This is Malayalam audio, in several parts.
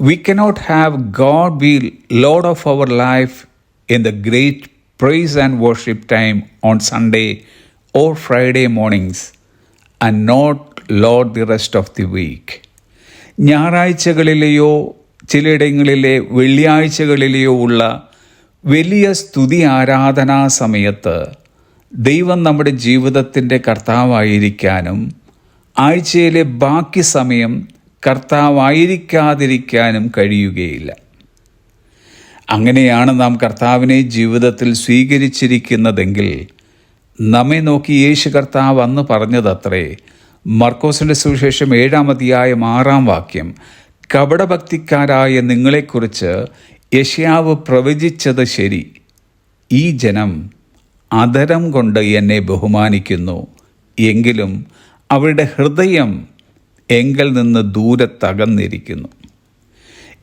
We cannot have God be Lord of our life in the great praise and worship time on Sunday or Friday mornings and not Lord the rest of the week. ഞായറാഴ്ചകളിലെയോ ചിലയിടങ്ങളിലെ വെള്ളിയാഴ്ചകളിലെയോ ഉള്ള വലിയ സ്തുതി ആരാധനാ സമയത്ത് ദൈവം നമ്മുടെ ജീവിതത്തിന്റെ കർത്താവായിരിക്കാനും ആഴ്ചയിലെ ബാക്കി സമയം കർത്താവായിരിക്കാതിരിക്കാനും കഴിയുകയില്ല. അങ്ങനെയാണ് നാം കർത്താവിനെ ജീവിതത്തിൽ സ്വീകരിച്ചിരിക്കുന്നതെങ്കിൽ നമ്മെ നോക്കി യേശു കർത്താവ് അന്ന് പറഞ്ഞതത്രേ. മർക്കോസിന്റെ സുവിശേഷം ഏഴാമതിയായ ആറാം വാക്യം കപടഭക്തിക്കാരായ നിങ്ങളെക്കുറിച്ച് യഷ്യാവ് പ്രവചിച്ചത് ശരി. ഈ ജനം അതരം കൊണ്ട് എന്നെ ബഹുമാനിക്കുന്നു. എങ്കിലും അവരുടെ ഹൃദയം എങ്കിൽ നിന്ന് ദൂരത്തകന്നിരിക്കുന്നു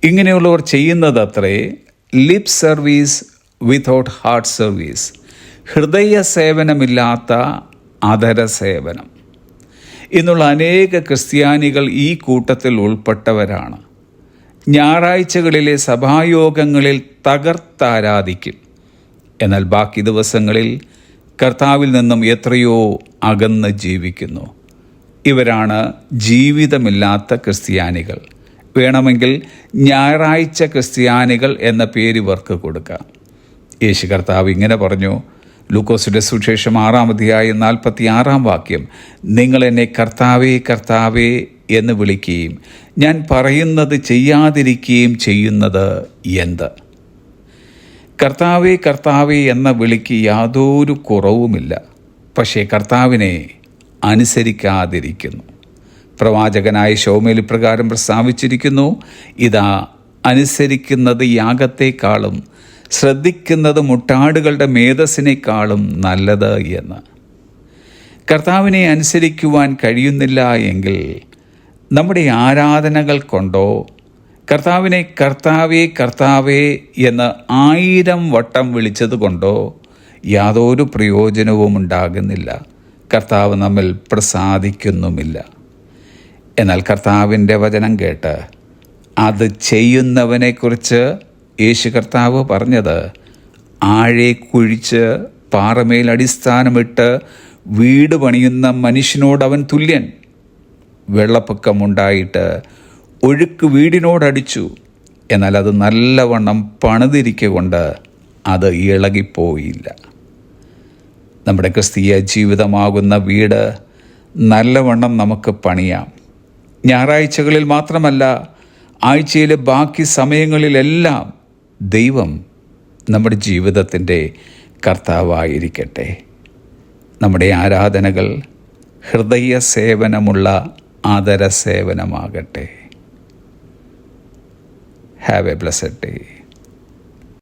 ഇങ്ങനെയുള്ളവർ ചെയ്യുന്നതത്രേ lip service without heart service ഹൃദയ സേവനമില്ലാത്ത അധര സേവനം. ഇന്നുള്ള അനേക ക്രിസ്ത്യാനികൾ ഈ കൂട്ടത്തിൽ ഉൾപ്പെട്ടവരാണ്. ഞായറാഴ്ചകളിലെ സഭായോഗങ്ങളിൽ തകർത്താരാധിക്കും. എന്നാൽ ബാക്കി ദിവസങ്ങളിൽ കർത്താവിൽ നിന്നും എത്രയോ അകന്ന് ജീവിക്കുന്നു. ഇവരാണ് ജീവിതമില്ലാത്ത ക്രിസ്ത്യാനികൾ. വേണമെങ്കിൽ ഞായറാഴ്ച ക്രിസ്ത്യാനികൾ എന്ന പേര് ഇവർക്ക് കൊടുക്കാം. യേശു കർത്താവ് ഇങ്ങനെ പറഞ്ഞു ലൂക്കോസിന്റെ സുവിശേഷം ആറാം അധ്യായം നാൽപ്പത്തി ആറാം വാക്യം നിങ്ങൾ എന്നെ കർത്താവേ കർത്താവേ എന്ന് വിളിക്കുകയും ഞാൻ പറയുന്നത് ചെയ്യാതിരിക്കുകയും ചെയ്യുന്നത് എന്ത്? കർത്താവേ കർത്താവേ എന്ന വിളിക്ക് യാതൊരു കുറവുമില്ല. പക്ഷേ കർത്താവിനെ അനുസരിക്കാതിരിക്കുന്നു. പ്രവാചകനായ ഷോമേൽ പ്രകാരം പ്രസ്താവിച്ചിരിക്കുന്നു ഇതാ അനുസരിക്കുന്നത് യാഗത്തെക്കാളും ശ്രദ്ധിക്കുന്നത് മുട്ടാടുകളുടെ മേധസ്സിനേക്കാളും നല്ലത് എന്ന്. കർത്താവിനെ അനുസരിക്കുവാൻ കഴിയുന്നില്ല എങ്കിൽ നമ്മുടെ ആരാധനകൾ കൊണ്ടോ കർത്താവിനെ കർത്താവേ കർത്താവേ എന്ന് ആയിരം വട്ടം വിളിച്ചത് കൊണ്ടോ യാതൊരു പ്രയോജനവും ഉണ്ടാകുന്നില്ല കർത്താവ് നമ്മിൽ പ്രസാദിക്കുന്നുമില്ല. എന്നാൽ കർത്താവിന്റെ വചനം കേട്ട് അത് ചെയ്യുന്നവനെക്കുറിച്ച് യേശു കർത്താവ് പറഞ്ഞത് ആഴെ കുഴിച്ച് പാറമേൽ അടിസ്ഥാനമിട്ട് വീട് പണിയുന്ന മനുഷ്യനോട് അവൻ തുല്യൻ. വെള്ളപ്പൊക്കമുണ്ടായിട്ട് ഒഴുക്ക് വീടിനോടടിച്ചു എന്നാൽ അത് നല്ലവണ്ണം പണിതിരിക്കൊണ്ട് അത് ഇളകിപ്പോയില്ല. നമ്മുടെ ക്രിസ്തീയ ജീവിതമാകുന്ന വീട് നല്ലവണ്ണം നമുക്ക് പണിയാം. ഞായറാഴ്ചകളിൽ മാത്രമല്ല ആഴ്ചയിലെ ബാക്കി സമയങ്ങളിലെല്ലാം ദൈവം നമ്മുടെ ജീവിതത്തിന്റെ കർത്താവായിരിക്കട്ടെ. നമ്മുടെ ആരാധനകൾ ഹൃദയ സേവനമുള്ള ആദര സേവനമാകട്ടെ ഹാവ് എ ബ്ലസ്സഡ് ഡേ